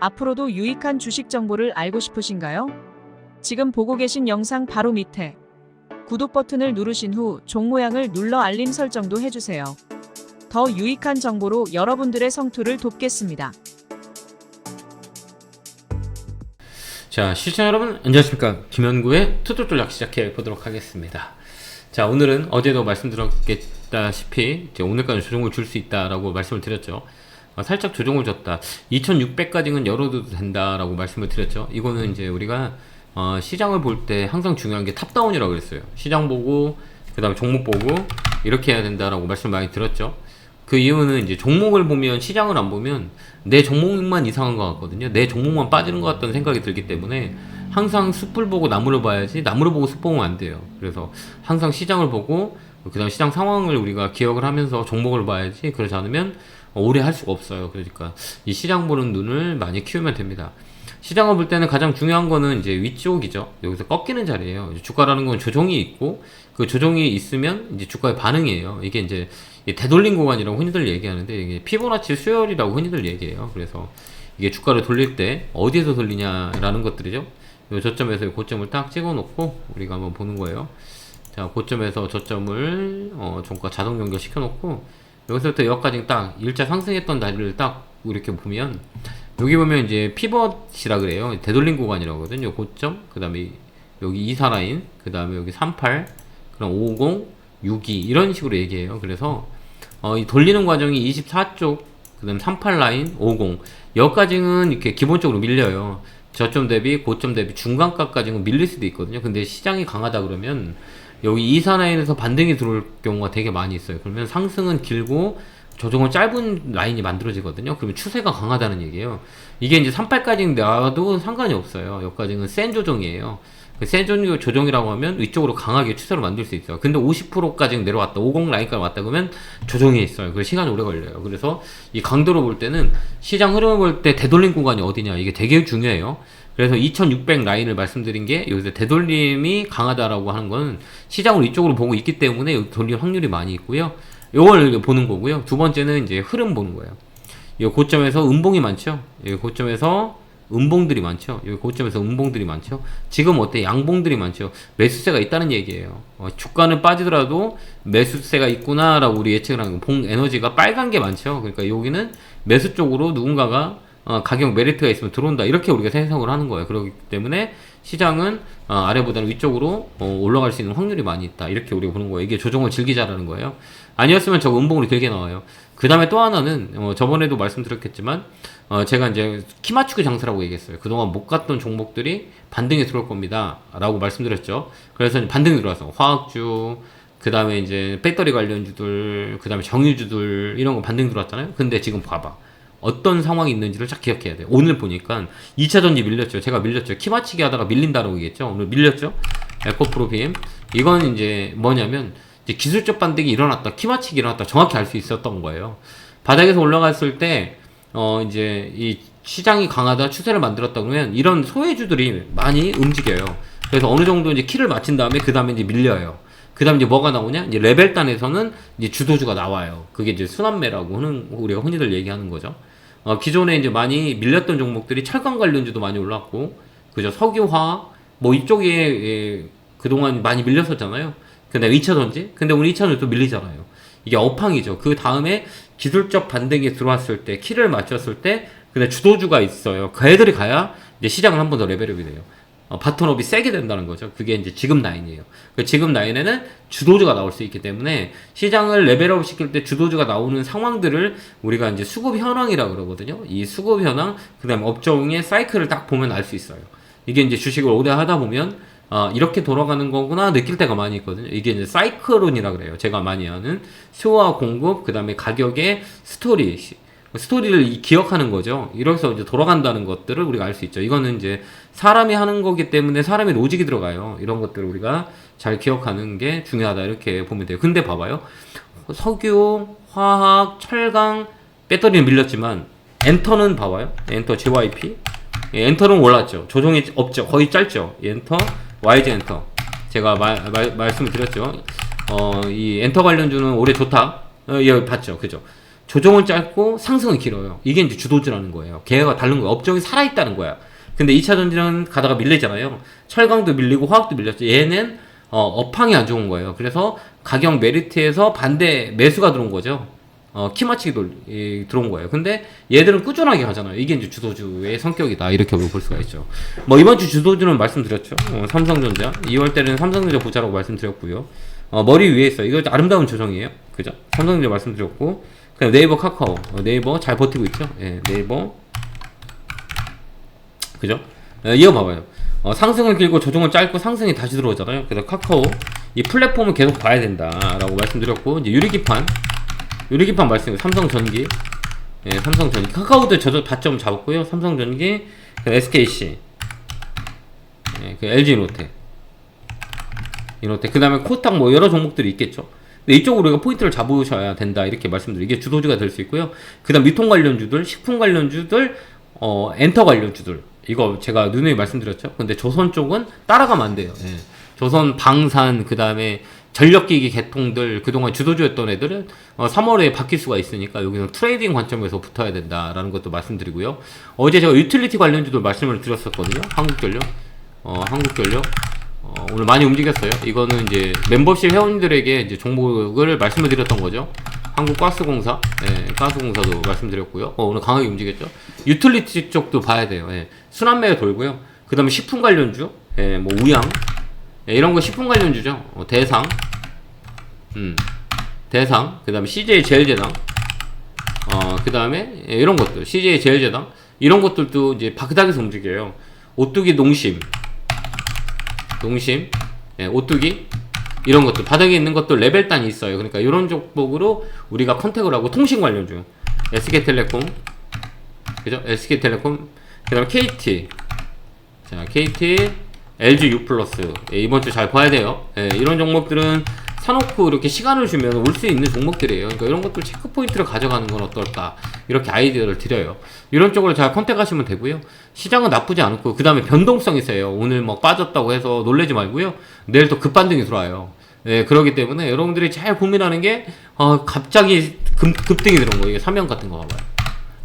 앞으로도 유익한 주식 정보를 알고 싶으신가요? 지금 보고 계신 영상 바로 밑에 구독 버튼을 누르신 후 종 모양을 눌러 알림 설정도 해주세요. 더 유익한 정보로 여러분들의 성투를 돕겠습니다. 자, 시청자 여러분, 안녕하십니까. 김현구의 투투 전략 시작해 보도록 하겠습니다. 자, 오늘은 어제도 말씀드렸다시피, 이제 오늘까지 조정을 줄 수 있다라고 말씀을 드렸죠. 어, 살짝 조정을 줬다. 2600까지는 열어도 된다라고 말씀을 드렸죠. 이거는 이제 우리가 어, 시장을 볼 때 항상 중요한 게 탑다운이라고 그랬어요. 시장 보고, 그 다음에 종목 보고, 이렇게 해야 된다라고 말씀 많이 드렸죠. 그 이유는 이제 종목을 보면 시장을 안 보면 내 종목만 이상한 것 같거든요. 내 종목만 빠지는 것 같다는 생각이 들기 때문에 항상 숲을 보고 나무를 봐야지 나무를 보고 숲 보면 안 돼요. 그래서 항상 시장을 보고 그다음 시장 상황을 우리가 기억을 하면서 종목을 봐야지 그러지 않으면 오래 할 수가 없어요. 그러니까 이 시장 보는 눈을 많이 키우면 됩니다. 시장을 볼 때는 가장 중요한 거는 이제 위쪽이죠. 여기서 꺾이는 자리예요. 주가라는 건 조정이 있고 그 조정이 있으면 이제 주가의 반응이에요. 이게 이제 이 되돌림 구간이라고 흔히들 얘기하는데 이게 피보나치 수열이라고 흔히들 얘기해요. 그래서 이게 주가를 돌릴 때 어디에서 돌리냐라는 것들이죠. 요 저점에서 요 고점을 딱 찍어 놓고 우리가 한번 보는 거예요. 자, 고점에서 저점을 어, 종가 자동 연결시켜 놓고 여기서부터 여기까지 딱 일자 상승했던 다리를 딱 이렇게 보면 여기 보면 이제 피벗이라 그래요. 되돌림 구간이라고 하거든요. 고점, 그 다음에 여기 이사 라인, 그 다음에 여기 38, 그럼 50, 62 이런 식으로 얘기해요. 그래서 어, 이 돌리는 과정이 24쪽, 그 다음 38 라인, 50 여기까지는 이렇게 기본적으로 밀려요. 저점 대비, 고점 대비, 중간가까지는 밀릴 수도 있거든요. 근데 시장이 강하다 그러면 여기 이사 라인에서 반등이 들어올 경우가 되게 많이 있어요. 그러면 상승은 길고 조정은 짧은 라인이 만들어지거든요. 그러면 추세가 강하다는 얘기예요. 이게 이제 38까지 나와도 상관이 없어요. 여기까지는 센 조정이에요. 그센 조정- 조정이라고 하면 위쪽으로 강하게 추세로 만들 수 있어요. 근데 50%까지 내려왔다, 50 라인까지 왔다 그러면 조정이 있어요. 그 시간이 오래 걸려요. 그래서 이 강도로 볼 때는 시장 흐름을 볼 때 되돌림 구간이 어디냐 이게 되게 중요해요. 그래서 2600 라인을 말씀드린 게 여기서 되돌림이 강하다라고 하는 건 시장을 이쪽으로 보고 있기 때문에 돌릴 확률이 많이 있고요. 요걸 보는 거고요. 두 번째는 이제 흐름 보는 거예요. 이 고점에서 음봉이 많죠. 이 고점에서 음봉들이 많죠. 여기 고점에서 음봉들이 많죠. 지금 어때? 양봉들이 많죠. 매수세가 있다는 얘기예요. 어, 주가는 빠지더라도 매수세가 있구나라고 우리 예측을 하는 거. 봉 에너지가 빨간 게 많죠. 그러니까 여기는 매수 쪽으로 누군가가 어, 가격 메리트가 있으면 들어온다. 이렇게 우리가 생각을 하는 거예요. 그렇기 때문에 시장은 어, 아래보다는 위쪽으로 어, 올라갈 수 있는 확률이 많이 있다. 이렇게 우리가 보는 거예요. 이게 조정을 즐기자라는 거예요. 아니었으면 저 음봉으로 길게 나와요. 그 다음에 또 하나는 어, 저번에도 말씀드렸겠지만 어, 제가 이제 키 맞추기 장사라고 얘기했어요. 그동안 못 갔던 종목들이 반등이 들어올 겁니다. 라고 말씀드렸죠. 그래서 반등이 들어와서 화학주, 그 다음에 이제 배터리 관련주들, 그 다음에 정유주들, 이런 거 반등 들어왔잖아요. 근데 지금 봐봐. 어떤 상황이 있는지를 딱 기억해야 돼요. 오늘 보니까 2차 전지 밀렸죠. 제가 밀렸죠. 키 맞추기 하다가 밀린다라고 얘기했죠. 오늘 밀렸죠. 에코프로비엠. 이건 이제 뭐냐면, 이제 기술적 반등이 일어났다. 키 맞추기 일어났다. 정확히 알 수 있었던 거예요. 바닥에서 올라갔을 때, 어, 이제 이 시장이 강하다 추세를 만들었다 그러면 이런 소외주들이 많이 움직여요. 그래서 어느 정도 이제 키를 맞춘 다음에 그 다음에 이제 밀려요. 그 다음에 이제 뭐가 나오냐? 이제 레벨단에서는 이제 주도주가 나와요. 그게 이제 순환매라고 하는, 우리가 흔히들 얘기하는 거죠. 어, 기존에 이제 많이 밀렸던 종목들이 철강 관련주도 많이 올랐고, 그죠? 석유화학, 뭐 이쪽에, 예, 그동안 많이 밀렸었잖아요. 근데 2차 전지? 근데 오늘 2차 전지 또 밀리잖아요. 이게 업황이죠. 그 다음에 기술적 반등이 들어왔을 때, 키를 맞췄을 때, 근데 주도주가 있어요. 그 애들이 가야 이제 시장은 한번 더 레벨업이 돼요. 어, 바톤업이 세게 된다는 거죠. 그게 이제 지금 라인이에요. 그 지금 라인에는 주도주가 나올 수 있기 때문에 시장을 레벨업 시킬 때 주도주가 나오는 상황들을 우리가 이제 수급 현황이라고 그러거든요. 이 수급 현황, 그 다음에 업종의 사이클을 딱 보면 알 수 있어요. 이게 이제 주식을 오래 하다 보면 아, 이렇게 돌아가는 거구나 느낄 때가 많이 있거든요. 이게 이제 사이클론이라 그래요. 제가 많이 하는 수요와 공급, 그 다음에 가격의 스토리, 스토리를 이- 기억하는 거죠. 이래서 이제 돌아간다는 것들을 우리가 알 수 있죠. 이거는 이제 사람이 하는 거기 때문에 사람의 로직이 들어가요. 이런 것들을 우리가 잘 기억하는 게 중요하다. 이렇게 보면 돼요. 근데 봐봐요. 석유, 화학, 철강, 배터리는 밀렸지만 엔터는 봐봐요. 엔터 JYP. 예, 엔터는 올랐죠. 조정이 없죠. 거의 짧죠. 엔터, YG 엔터. 제가 말, 말, 말씀을 드렸죠. 어, 이 엔터 관련주는 올해 좋다. 어, 예, 봤죠. 그죠. 조정은 짧고 상승은 길어요. 이게 이제 주도주라는 거예요. 계획가 다른 거예요. 업종이 살아있다는 거야. 근데 2차 전지는 가다가 밀리잖아요. 철강도 밀리고 화학도 밀렸죠. 얘는 어, 업황이 안 좋은 거예요. 그래서 가격 메리트에서 반대 매수가 들어온 거죠. 어, 키 맞추기 돌, 이, 들어온 거예요. 근데 얘들은 꾸준하게 가잖아요. 이게 이제 주도주의 성격이다. 이렇게 볼 수가 있죠. 뭐 이번 주 주도주는 말씀드렸죠. 어, 삼성전자. 2월 달에는 삼성전자 보자라고 말씀드렸고요. 어, 머리 위에 있어요. 이거 아름다운 조정이에요. 그죠? 삼성전자 말씀드렸고. 그냥 네이버 카카오. 어, 네이버 잘 버티고 있죠. 예, 네이버. 그죠? 예, 이어 봐봐요. 어, 상승을 길고 조정을 짧고 상승이 다시 들어오잖아요. 그래서 카카오 이 플랫폼을 계속 봐야 된다라고 말씀드렸고 이제 유리기판 유리기판 말씀 삼성전기 예, 삼성전기 카카오도 저저 다점 잡았고요. 삼성전기 그 SKC 예, 그 LG노텍 이노텍 그 다음에 코스닥 뭐 여러 종목들이 있겠죠. 근데 이쪽으로 우리가 포인트를 잡으셔야 된다 이렇게 말씀드리고 이게 주도주가 될 수 있고요. 그다음 유통 관련주들, 식품 관련주들, 어 엔터 관련주들 이거 제가 누누이 말씀드렸죠. 근데 조선 쪽은 따라가면 안 돼요. 예. 조선 방산 그 다음에 전력기기 개통들 그동안 주도주였던 애들은 어, 3월에 바뀔 수가 있으니까 여기는 트레이딩 관점에서 붙어야 된다라는 것도 말씀드리고요. 어제 제가 유틸리티 관련주도 말씀을 드렸었거든요. 한국전력, 어, 한국전력. 어, 오늘 많이 움직였어요. 이거는 이제 멤버십 회원들에게 이제 종목을 말씀을 드렸던 거죠. 한국가스공사, 예, 가스공사도 말씀드렸고요. 어, 오늘 강하게 움직였죠. 유틸리티 쪽도 봐야 돼요. 예, 순환매가 돌고요. 그 다음에 식품 관련주, 예, 뭐 우양, 예, 이런 거 식품 관련주죠. 어, 대상, 음, 대상, 그 다음에 CJ 제일제당, 어, 그 다음에 예, 이런 것들, CJ 제일제당, 이런 것들도 이제 바닥에서 움직여요. 오뚜기 농심, 농심, 예, 오뚜기 이런 것들 바닥에 있는 것도 레벨단이 있어요. 그러니까 이런 종목으로 우리가 컨택을 하고 통신 관련주, SK텔레콤, 그죠? SK텔레콤, 그다음에 KT, 자 KT, LG U 예, 이번 주 잘 봐야 돼요. 예, 이런 종목들은 사놓고 이렇게 시간을 주면 올 수 있는 종목들이에요. 그러니까 이런 것들 체크 포인트를 가져가는 건 어떨까 이렇게 아이디어를 드려요. 이런 쪽으로 잘 컨택하시면 되고요. 시장은 나쁘지 않고 그 다음에 변동성이 세요. 오늘 뭐 빠졌다고 해서 놀래지 말고요. 내일 또 급반등이 들어와요. 예, 그렇기 때문에 여러분들이 잘 고민하는 게 어, 갑자기 급, 급등이 들어온 거예요. 이게 사명 같은 거 봐봐요.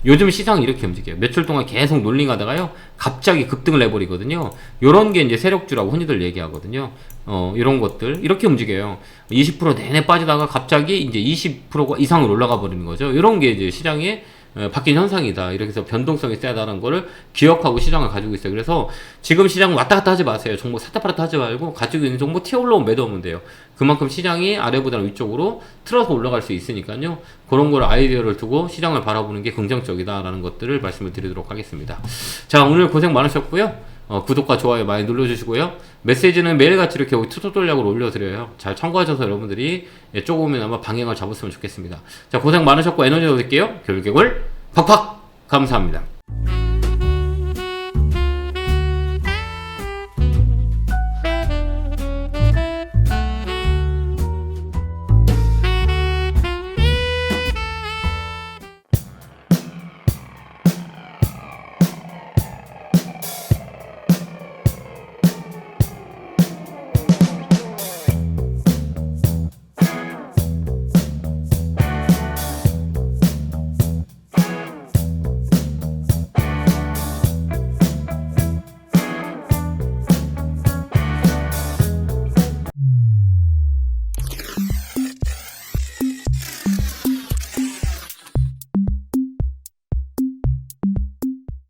요즘 시장이 이렇게 움직여요. 며칠 동안 계속 놀링하다가요, 갑자기 급등을 해버리거든요. 요런 게 이제 세력주라고 흔히들 얘기하거든요. 어, 이런 것들. 이렇게 움직여요. 20% 내내 빠지다가 갑자기 이제 20% 이상으로 올라가 버리는 거죠. 이런 게 이제 시장의 어, 바뀐 현상이다. 이렇게 해서 변동성이 세다는 거를 기억하고 시장을 가지고 있어요. 그래서 지금 시장 왔다 갔다 하지 마세요. 종목 샀다 팔았다 하지 말고 가지고 있는 종목 튀어 올라오면 매도하면 돼요. 그만큼 시장이 아래보다는 위쪽으로 틀어서 올라갈 수 있으니까요. 그런 걸 아이디어를 두고 시장을 바라보는 게 긍정적이다라는 것들을 말씀을 드리도록 하겠습니다. 자, 오늘 고생 많으셨고요. 어, 구독과 좋아요 많이 눌러주시고요. 메시지는 매일같이 이렇게 투토 전략으로 올려드려요. 잘 참고하셔서 여러분들이 예, 조금이나마 방향을 잡았으면 좋겠습니다. 자, 고생 많으셨고 에너지 얻을게요. 결국을 팍팍! 감사합니다.